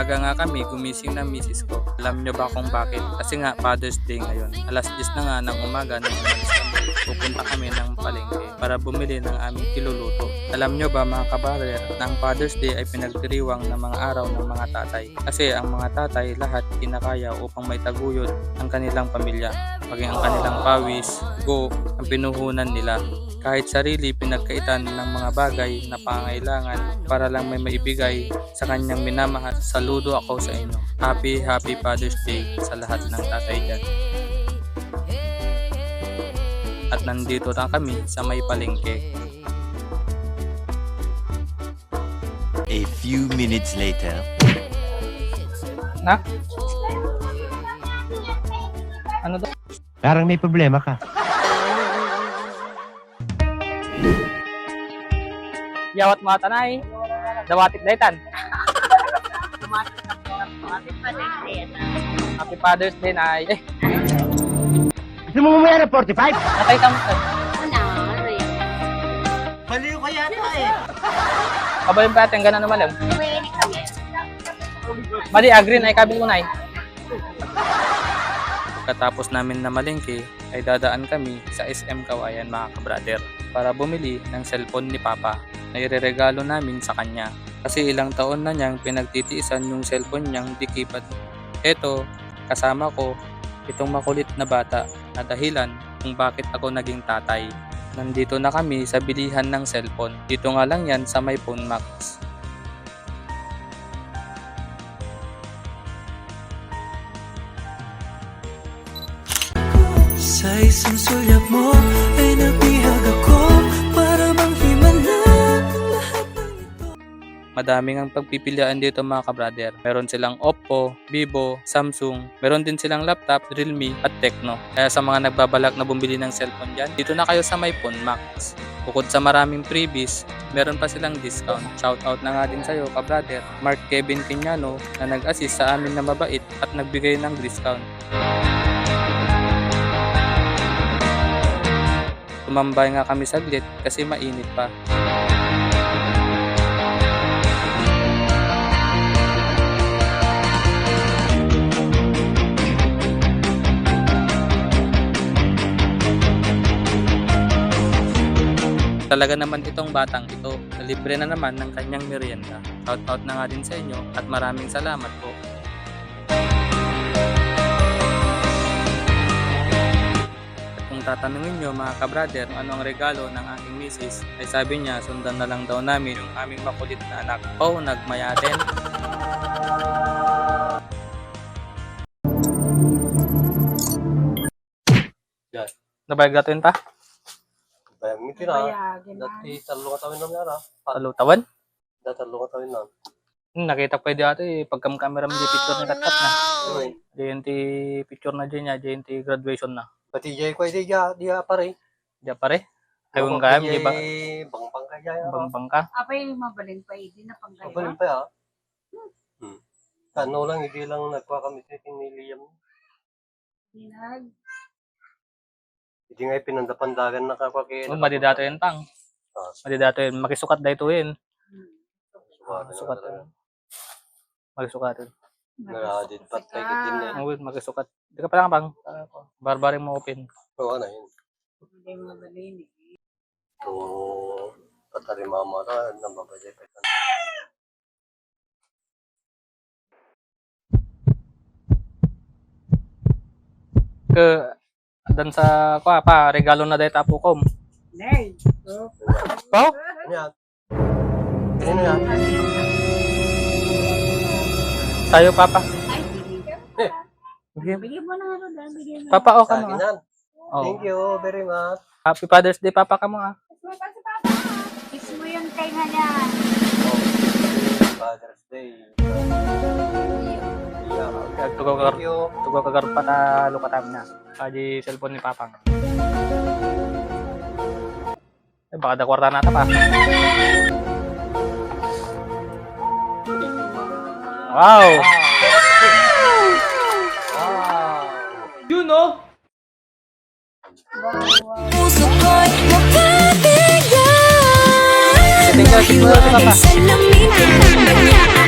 Maaga nga kami, gumising ng misis ko. Alam nyo ba kung bakit? Kasi nga, Father's Day ngayon. Alas 10 na nga ng umaga nang umalis kami. Pupunta kami ng palengke para bumili ng aming kiluluto. Alam nyo ba mga kabarer, na ang Father's Day ay pinagdiriwang ng mga araw ng mga tatay. Kasi ang mga tatay lahat kinakaya upang may taguyod ang kanilang pamilya. Maging ang kanilang pawis, go, ang pinuhunan nila kahit sarili pinagkaitan ng mga bagay na pangailangan para lang may maibigay sa kanyang minamahal. Saludo ako sa inyo. Happy, happy Father's Day sa lahat ng tatay dyan. At nandito na kami sa may palengke. A few minutes later. Na? Ano daw? Parang may problema ka. Yawat mga tanay. Dawatit daytan. Happy Father's Day, Nay. Eh, Gusto mo mamaya ng 45? natay ka mo. Baliw ka yata eh. Kabalim pa atin, ganun naman lang. Mali, agrin ay kabil mo, Nay. Pagkatapos namin na malingki, ay dadaan kami sa SM Kawayan mga kabrader para bumili ng cellphone ni Papa na ireregalo namin sa kanya. Kasi ilang taon na niyang pinagtitiisan yung cellphone niyang dikipat. Eto, kasama ko itong makulit na bata na dahilan kung bakit ako naging tatay. Nandito na kami sa bilihan ng cellphone. Dito nga lang yan sa may Phone Max. Sa isang sulyap mo ay nabihag ako Madaming ang pagpipilian dito mga kabrader. Meron silang Oppo, Vivo, Samsung, meron din silang laptop, Realme at Tecno. Kaya sa mga nagbabalak na bumili ng cellphone dyan, dito na kayo sa may Phone Max. Bukod sa maraming freebies, meron pa silang discount. Shoutout na nga din sa'yo, kabrader. Mark Kevin Kenyano na nag-assist sa amin na mabait at nagbigay ng discount. Tumambay nga kami saglit kasi mainit pa. Talaga naman itong batang ito. Libre na naman ng kanyang merienda. Shout out na nga din sa inyo at maraming salamat po. At kung tatanungin nyo mga kabrader ano ang regalo ng aking misis, ay sabi niya sundan na lang daw namin yung aming makulit na anak. Oh, nagmayatin. Nabayag natin pa? Bayang ngiti na. Dati talo ka tawin na niya na. Talutawan? Dati talo ka tawin na. Hmm, nakita ko pwede ate eh, pagkam camera mo di picture ni katkat na. Uy, JNT picture na dyan niya, JNT graduation na. Pati jay ko di ya di ya pare. Diya pare. Ayun ka, di ba? Bang bang ka jay. Bang bang ka. Apay mabalin pa hindi na pang Kabalin pa ya. Hmm. Tano lang hindi lang nagkuha kami sa ni Liam. Dinag. Hindi nga pinandapandagan na kay. Oh, madidato yun pang. Ah. Madidato yun. Makisukat dahito yun. Suwagan Sukat na yun. Makisukat yun. Nag-adit pa tayo din na. Ang makisukat. Di ka pa lang pang. Barbaring mo open. Oo na yun. Hindi mabalin eh. So, patari mama ka, nambabajay pa ito. Ke, dan sa kwa pa, regalo na dahito po kom. Nay. Oh. Oh, Ano? Ano yan? tayo papa. Ay, bigyan mo na ron. dahil Bigyan mo. Papa, oh, Sa ka mo. Oh. Thank you very much. Happy Father's Day, papa ka mo ah. Kiss mo yung tenga niya. Father's Day. Tugaw ka, Thank you. tugaw ka pa na lukatam na. Kadi cellphone ni papang. Eh, baka da kwarta nata pa. Wow! Wow. You know? Puso ko'y mapapigyan Tingnan, tingnan si papa. Sa lamin